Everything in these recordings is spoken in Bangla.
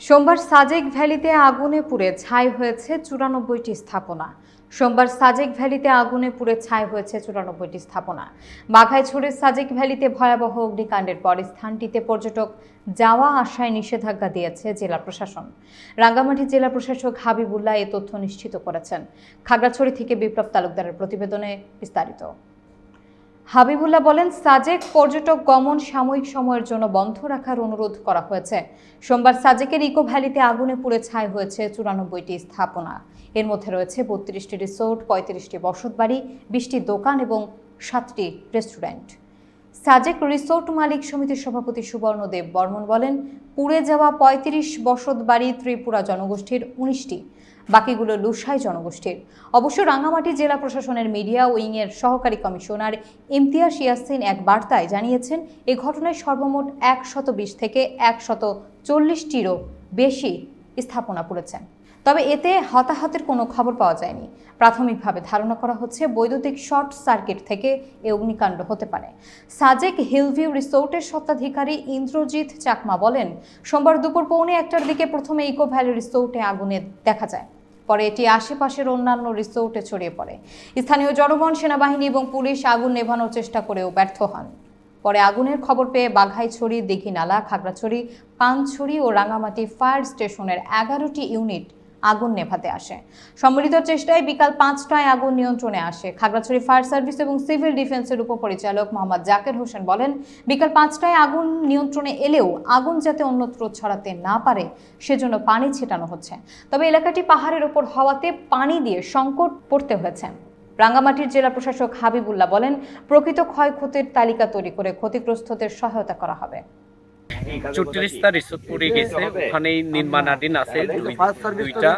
সোমবার সাজেক ভ্যালিতে আগুনে পুড়ে ছাই হয়েছে চুরানব্বইটি স্থাপনা। সোমবার সাজেক ভ্যালিতে আগুনে পুড়ে ছাই হয়েছে চুরানব্বইটি স্থাপনা। বাঘাইছড়ির সাজেক ভ্যালিতে ভয়াবহ অগ্নিকাণ্ডের পর স্থানটিতে পর্যটক যাওয়া আসায় নিষেধাজ্ঞা দিয়েছে জেলা প্রশাসন। রাঙ্গামাটি জেলা প্রশাসক হাবিবুল্লাহ এ তথ্য নিশ্চিত করেছেন। খাগড়াছড়ি থেকে বিপ্লব তালুকদারের প্রতিবেদনে বিস্তারিত। হাবিবুল্লাহ বলেন, সাজেক পর্যটক গমন সাময়িক সময়ের জন্য বন্ধ রাখার অনুরোধ করা হয়েছে। সোমবার সাজেকের ইকো ভ্যালিতে আগুনে পুড়ে ছাই হয়েছে চুরানব্বইটি স্থাপনা। এর মধ্যে রয়েছে বত্রিশটি রিসোর্ট, পঁয়ত্রিশটি বসতবাড়ি, বিশটি দোকান এবং সাতটি রেস্টুরেন্ট। সাজেক রিসোর্ট মালিক সমিতির সভাপতি সুবর্ণ দেব বর্মন বলেন, পুড়ে যাওয়া পঁয়ত্রিশ বসত বাড়ি ত্রিপুরা জনগোষ্ঠীর উনিশটি। বাকিগুলো লুসাই জনগোষ্ঠীর। অবশ্য রাঙামাটি জেলা প্রশাসনের মিডিয়া উইংয়ের সহকারী কমিশনার ইমতিয়াজ ইয়াসিন এক বার্তায় জানিয়েছেন, এ ঘটনায় সর্বমোট একশত বিশ থেকে একশত চল্লিশটিরও বেশি স্থাপনা পড়েছে। তবে এতে হতাহতের কোনো খবর পাওয়া যায়নি। প্রাথমিকভাবে ধারণা করা হচ্ছে, বৈদ্যুতিক শর্ট সার্কিট থেকে এ অগ্নিকাণ্ড হতে পারে। সাজেক হিলভিউ রিসোর্টের স্বত্বাধিকারী ইন্দ্রজিৎ চাকমা বলেন, সোমবার দুপুর পৌনে একটার দিকে প্রথমে ইকো ভ্যালি রিসোর্টে আগুনে দেখা যায়। পরে এটি আশেপাশের অন্যান্য রিসোর্টে ছড়িয়ে পড়ে। স্থানীয় জনগণ, সেনাবাহিনী এবং পুলিশ আগুন নেভানোর চেষ্টা করেও ব্যর্থ হন। পরে আগুনের খবর পেয়ে বাঘাইছড়ি দীঘিনালা খাগড়াছড়ি, পানছড়ি ও রাঙামাটি ফায়ার স্টেশনের এগারোটি ইউনিট আগুন নেভাতে আসে। সম্মিলিত চেষ্টায় বিকাল পাঁচটায় আগুন নিয়ন্ত্রণে আসে। খাগড়াছড়ি ফায়ার সার্ভিস এবং সিভিল ডিফেন্সের উপপরিচালক মোহাম্মদ জাকের হোসেন বলেন, বিকাল পাঁচটায় আগুন নিয়ন্ত্রণে এলেও আগুন যাতে অন্যত্র ছড়াতে না পারে, সেজন্য পানি ছেটানো হচ্ছে। তবে এলাকাটি পাহাড়ের ওপর হওয়াতে পানি দিয়ে সংকট পড়তে হয়েছে। রাঙ্গামাটির জেলা প্রশাসক হাবিবুল্লাহ বলেন, প্রকৃত ক্ষয়ক্ষতির তালিকা তৈরি করে ক্ষতিগ্রস্তদের সহায়তা করা হবে। চৌত্রিশটা রিসোর্ট পড়ে গেছে। ওখানেই নির্মাণাধীন আছে দুইটা।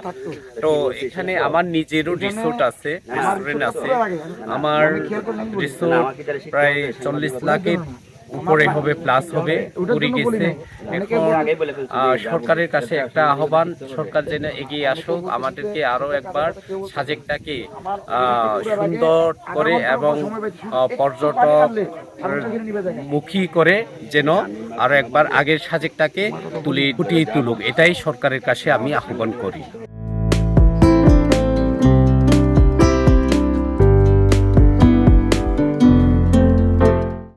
তো এখানে আমার নিজেরও রিসোর্ট আছে রেস্টুরেন্ট আছে। আমার রিসোর্ট প্রায় চল্লিশ লাখের উপরে হবে প্লাস হবে পড়ে গেছে। সরকারের কাছে একটা আহ্বান সরকার যেন এগিয়ে আসুক আমাদেরকে আরও একবার সাজেকটাকে সুন্দর করে এবং পর্যটক মুখী করে যেন আরও একবার আগের সাজেকটাকে তুলে ফুটিয়ে তুলুক। এটাই সরকারের কাছে আমি আহ্বান করি।